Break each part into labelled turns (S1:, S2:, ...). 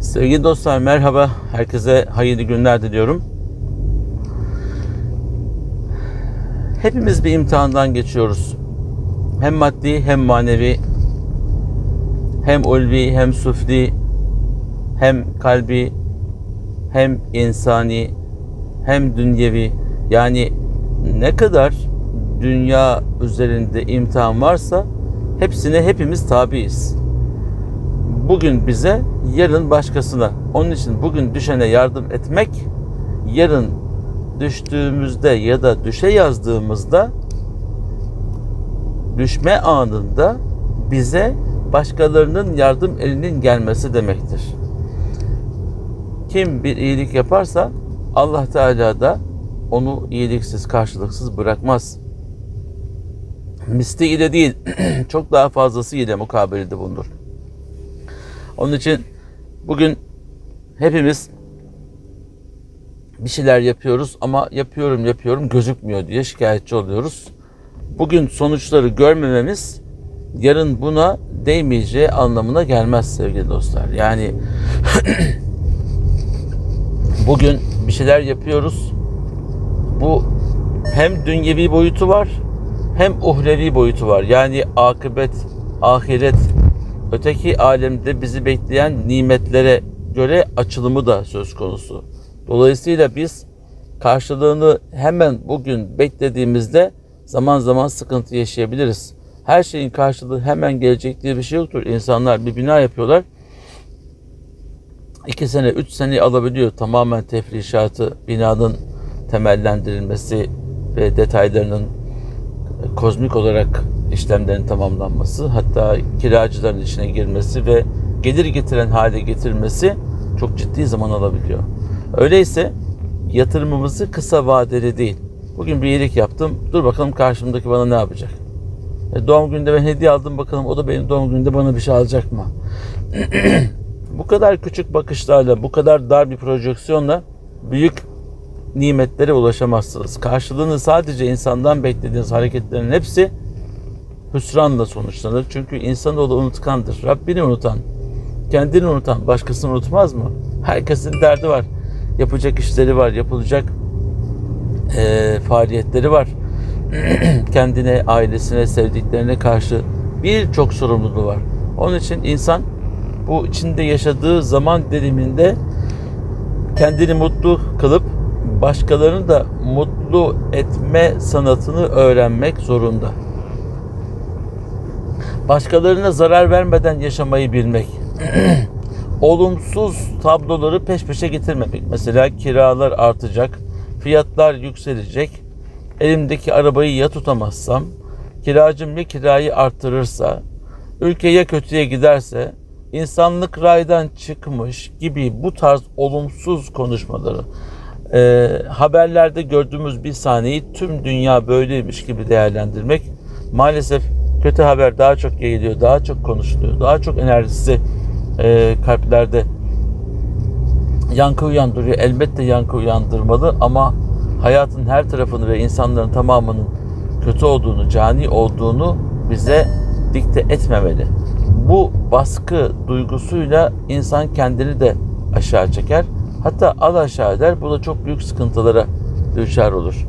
S1: Sevgili dostlar merhaba. Herkese hayırlı günler diliyorum. Hepimiz bir imtihandan geçiyoruz. Hem maddi hem manevi, hem ulvi hem sufli, hem kalbi, hem insani, hem dünyevi. Yani ne kadar dünya üzerinde imtihan varsa hepsine hepimiz tabiiz bugün bize, yarın başkasına. Onun için bugün düşene yardım etmek, yarın düştüğümüzde ya da düşe yazdığımızda düşme anında bize başkalarının yardım elinin gelmesi demektir. Kim bir iyilik yaparsa Allah Teala da onu iyiliksiz, karşılıksız bırakmaz. Misli ile değil, çok daha fazlası ile mukabelede bulunur. Onun için bugün hepimiz bir şeyler yapıyoruz ama yapıyorum yapıyorum gözükmüyor diye şikayetçi oluyoruz. Bugün sonuçları görmememiz yarın buna değmeyeceği anlamına gelmez sevgili dostlar. Yani bugün bir şeyler yapıyoruz. Bu hem dünyevi boyutu var hem uhrevi boyutu var. Yani akıbet, ahiret, öteki alemde bizi bekleyen nimetlere göre açılımı da söz konusu. Dolayısıyla biz karşılığını hemen bugün beklediğimizde zaman zaman sıkıntı yaşayabiliriz. Her şeyin karşılığı hemen gelecek diye bir şey yoktur. İnsanlar bir bina yapıyorlar. iki sene, üç sene alabiliyor tamamen tefrişatı, binanın temellendirilmesi ve detaylarının kozmik olarak işlemlerin tamamlanması, hatta kiracıların içine girmesi ve gelir getiren hale getirmesi çok ciddi zaman alabiliyor. Öyleyse yatırımımızı kısa vadeli değil. Bugün bir iyilik yaptım. Dur bakalım karşımdaki bana ne yapacak? E, doğum gününde ben hediye aldım bakalım o da benim doğum gününde bana bir şey alacak mı? bu kadar küçük bakışlarla, bu kadar dar bir projeksiyonla büyük nimetlere ulaşamazsınız. Karşılığını sadece insandan beklediğiniz hareketlerin hepsi hüsranla sonuçlanır. Çünkü insanoğlu unutkandır. Rabbini unutan, kendini unutan başkasını unutmaz mı? Herkesin derdi var. Yapacak işleri var, yapılacak e, faaliyetleri var. Kendine, ailesine, sevdiklerine karşı birçok sorumluluğu var. Onun için insan bu içinde yaşadığı zaman diliminde kendini mutlu kılıp başkalarını da mutlu etme sanatını öğrenmek zorunda. Başkalarına zarar vermeden yaşamayı bilmek. Olumsuz tabloları peş peşe getirmemek. Mesela kiralar artacak, fiyatlar yükselecek. Elimdeki arabayı ya tutamazsam, kiracım ya kirayı arttırırsa, ülke ya kötüye giderse, insanlık raydan çıkmış gibi bu tarz olumsuz konuşmaları e, haberlerde gördüğümüz bir sahneyi tüm dünya böyleymiş gibi değerlendirmek maalesef kötü haber daha çok yayılıyor, daha çok konuşuluyor, daha çok enerjisi e, kalplerde yankı uyandırıyor. Elbette yankı uyandırmalı ama hayatın her tarafını ve insanların tamamının kötü olduğunu, cani olduğunu bize dikte etmemeli. Bu baskı duygusuyla insan kendini de aşağı çeker. Hatta al aşağı eder. Bu da çok büyük sıkıntılara düşer olur.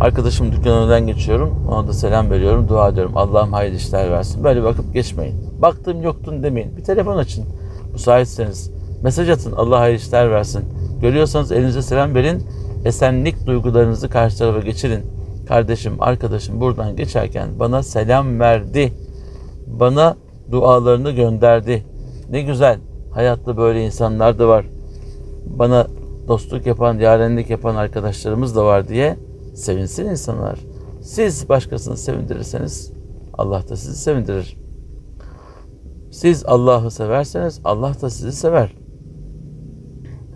S1: Arkadaşım dükkanından geçiyorum. Ona da selam veriyorum. Dua ediyorum. Allah'ım hayırlı işler versin. Böyle bakıp geçmeyin. Baktım yoktun demeyin. Bir telefon açın. Müsaitseniz. Mesaj atın. Allah hayırlı işler versin. Görüyorsanız elinize selam verin. Esenlik duygularınızı karşı tarafa geçirin. Kardeşim, arkadaşım buradan geçerken bana selam verdi. Bana dualarını gönderdi. Ne güzel. Hayatta böyle insanlar da var. Bana dostluk yapan, yarenlik yapan arkadaşlarımız da var diye sevinsin insanlar. Siz başkasını sevindirirseniz Allah da sizi sevindirir. Siz Allah'ı severseniz Allah da sizi sever.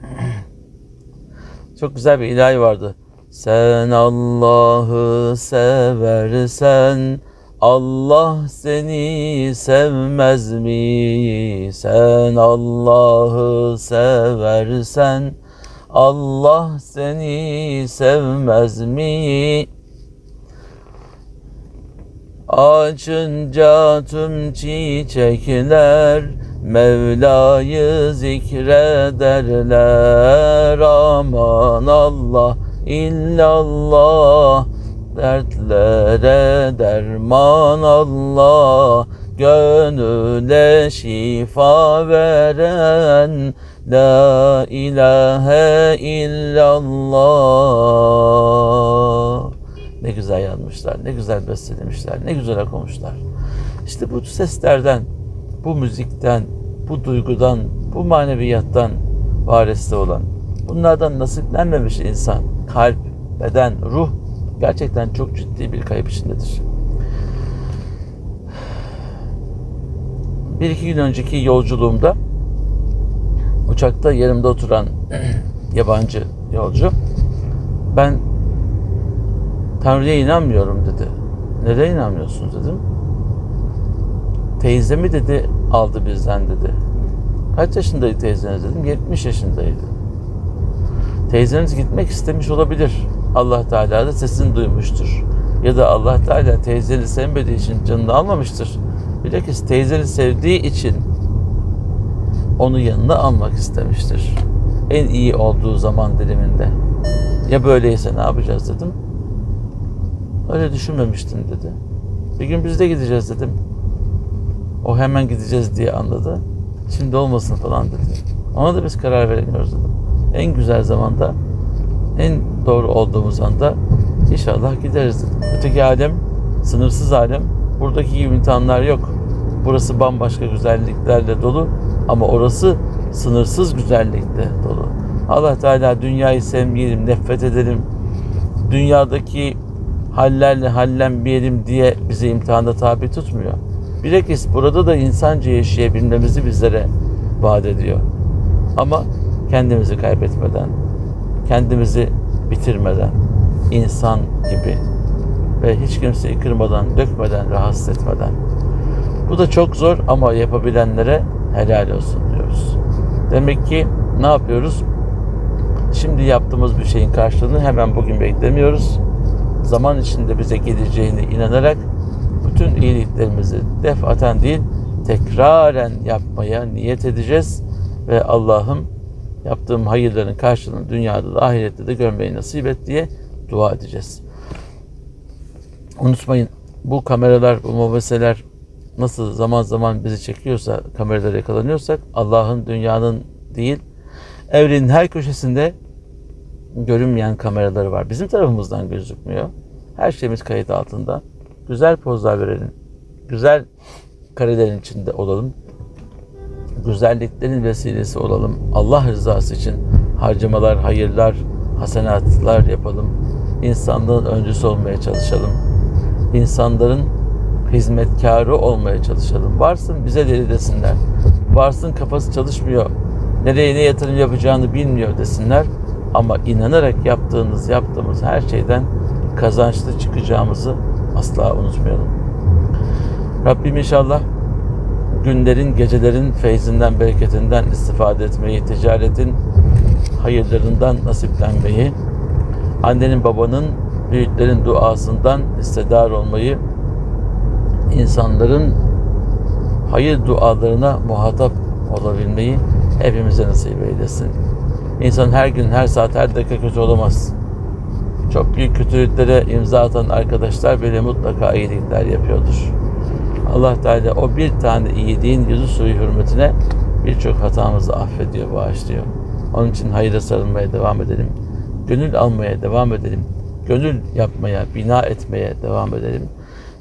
S1: Çok güzel bir ilahi vardı. Sen Allah'ı seversen Allah seni sevmez mi? Sen Allah'ı seversen Allah seni sevmez mi? Açınca tüm çiçekler Mevla'yı zikrederler. Aman Allah illallah. Dertlere derman Allah. Gönüle şifa veren La ilahe illallah Ne güzel yazmışlar, ne güzel bestelemişler, ne güzel okumuşlar. İşte bu seslerden, bu müzikten, bu duygudan, bu maneviyattan variste olan, bunlardan nasiplenmemiş insan, kalp, beden, ruh gerçekten çok ciddi bir kayıp içindedir. Bir iki gün önceki yolculuğumda uçakta yanımda oturan yabancı yolcu ben Tanrı'ya inanmıyorum dedi. Neden inanmıyorsunuz dedim. Teyzemi dedi aldı bizden dedi. Kaç yaşındaydı teyzeniz dedim. 70 yaşındaydı. Teyzeniz gitmek istemiş olabilir. Allah Teala da sesini duymuştur. Ya da Allah Teala teyzeni sevmediği için canını almamıştır. Bilakis teyzeni sevdiği için onu yanına almak istemiştir. En iyi olduğu zaman diliminde. Ya böyleyse ne yapacağız dedim. Öyle düşünmemiştim dedi. Bir gün biz de gideceğiz dedim. O hemen gideceğiz diye anladı. Şimdi olmasın falan dedi. Ona da biz karar veremiyoruz dedim. En güzel zamanda, en doğru olduğumuz anda inşallah gideriz dedim. Öteki alem, sınırsız alem. Buradaki gibi imtihanlar yok. Burası bambaşka güzelliklerle dolu ama orası sınırsız güzellikle dolu. Allah Teala dünyayı sevmeyelim, nefret edelim. Dünyadaki hallerle hallenmeyelim diye bizi imtihanda tabi tutmuyor. Bilakis burada da insanca yaşayabilmemizi bizlere vaat ediyor. Ama kendimizi kaybetmeden, kendimizi bitirmeden, insan gibi ve hiç kimseyi kırmadan, dökmeden, rahatsız etmeden. Bu da çok zor ama yapabilenlere helal olsun diyoruz. Demek ki ne yapıyoruz? Şimdi yaptığımız bir şeyin karşılığını hemen bugün beklemiyoruz. Zaman içinde bize geleceğine inanarak bütün iyiliklerimizi defaten değil tekraren yapmaya niyet edeceğiz ve Allah'ım yaptığım hayırların karşılığını dünyada da ahirette de görmeyi nasip et diye dua edeceğiz. Unutmayın bu kameralar, bu mobeseler nasıl zaman zaman bizi çekiyorsa, kameralara yakalanıyorsak Allah'ın dünyanın değil, evrenin her köşesinde görünmeyen kameraları var. Bizim tarafımızdan gözükmüyor. Her şeyimiz kayıt altında. Güzel pozlar verelim. Güzel karelerin içinde olalım. Güzelliklerin vesilesi olalım. Allah rızası için harcamalar, hayırlar, hasenatlar yapalım. İnsanlığın öncüsü olmaya çalışalım. İnsanların hizmetkarı olmaya çalışalım. Varsın bize deli desinler. Varsın kafası çalışmıyor. Nereye ne yatırım yapacağını bilmiyor desinler. Ama inanarak yaptığımız, yaptığımız her şeyden kazançlı çıkacağımızı asla unutmayalım. Rabbim inşallah günlerin, gecelerin feyzinden, bereketinden istifade etmeyi, ticaretin hayırlarından nasiplenmeyi, annenin, babanın, büyüklerin duasından istedar olmayı, insanların hayır dualarına muhatap olabilmeyi hepimize nasip eylesin. İnsan her gün, her saat, her dakika kötü olamaz. Çok büyük kötülüklere imza atan arkadaşlar bile mutlaka iyilikler yapıyordur. Allah Teala o bir tane iyiliğin yüzü suyu hürmetine birçok hatamızı affediyor, bağışlıyor. Onun için hayra sarılmaya devam edelim. Gönül almaya devam edelim. Gönül yapmaya, bina etmeye devam edelim.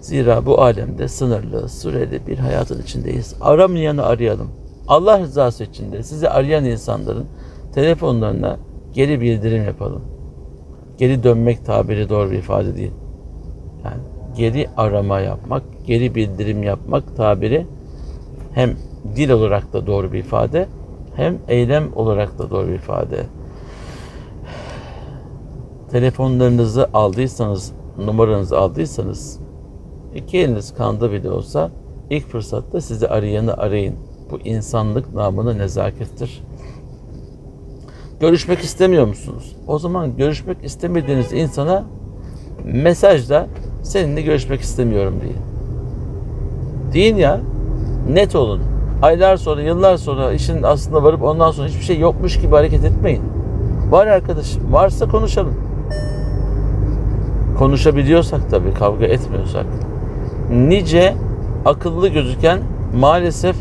S1: Zira bu alemde sınırlı, süreli bir hayatın içindeyiz. Aramayanı arayalım. Allah rızası için de sizi arayan insanların telefonlarına geri bildirim yapalım. Geri dönmek tabiri doğru bir ifade değil. Yani geri arama yapmak, geri bildirim yapmak tabiri hem dil olarak da doğru bir ifade, hem eylem olarak da doğru bir ifade. Telefonlarınızı aldıysanız, numaranızı aldıysanız, iki eliniz kanda bile olsa ilk fırsatta sizi arayanı arayın. Bu insanlık namına nezakettir. Görüşmek istemiyor musunuz? O zaman görüşmek istemediğiniz insana mesajla seninle görüşmek istemiyorum deyin. Deyin ya, net olun. Aylar sonra, yıllar sonra işin aslında varıp ondan sonra hiçbir şey yokmuş gibi hareket etmeyin. Var arkadaşım, varsa konuşalım. Konuşabiliyorsak tabii, kavga etmiyorsak. Nice akıllı gözüken maalesef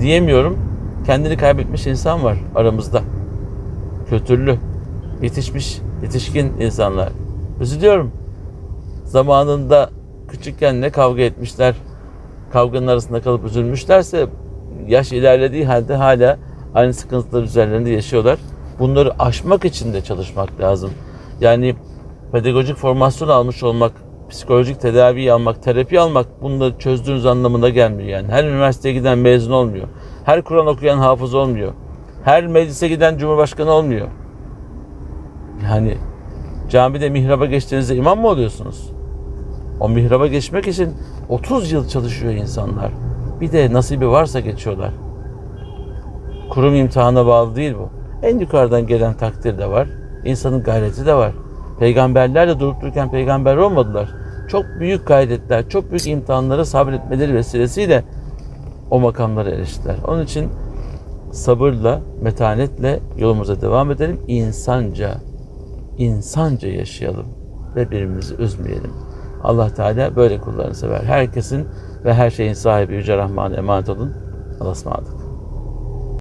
S1: diyemiyorum kendini kaybetmiş insan var aramızda. Kötürlü, yetişmiş, yetişkin insanlar. Üzülüyorum. Zamanında küçükken ne kavga etmişler, kavganın arasında kalıp üzülmüşlerse yaş ilerlediği halde hala aynı sıkıntılar üzerlerinde yaşıyorlar. Bunları aşmak için de çalışmak lazım. Yani pedagojik formasyon almış olmak, psikolojik tedavi almak, terapi almak bunları çözdüğünüz anlamına gelmiyor yani. Her üniversiteye giden mezun olmuyor. Her Kur'an okuyan hafız olmuyor. Her meclise giden cumhurbaşkanı olmuyor. Yani camide mihraba geçtiğinizde imam mı oluyorsunuz? O mihraba geçmek için 30 yıl çalışıyor insanlar. Bir de nasibi varsa geçiyorlar. Kurum imtihana bağlı değil bu. En yukarıdan gelen takdir de var. İnsanın gayreti de var. Peygamberler de durup dururken peygamber olmadılar. Çok büyük gayretler, çok büyük imtihanlara sabretmeleri vesilesiyle o makamlara eriştiler. Onun için sabırla, metanetle yolumuza devam edelim. İnsanca, insanca yaşayalım ve birbirimizi üzmeyelim. Allah Teala böyle kullarını sever. Herkesin ve her şeyin sahibi Yüce Rahman'a emanet olun. Allah'a ısmarladık.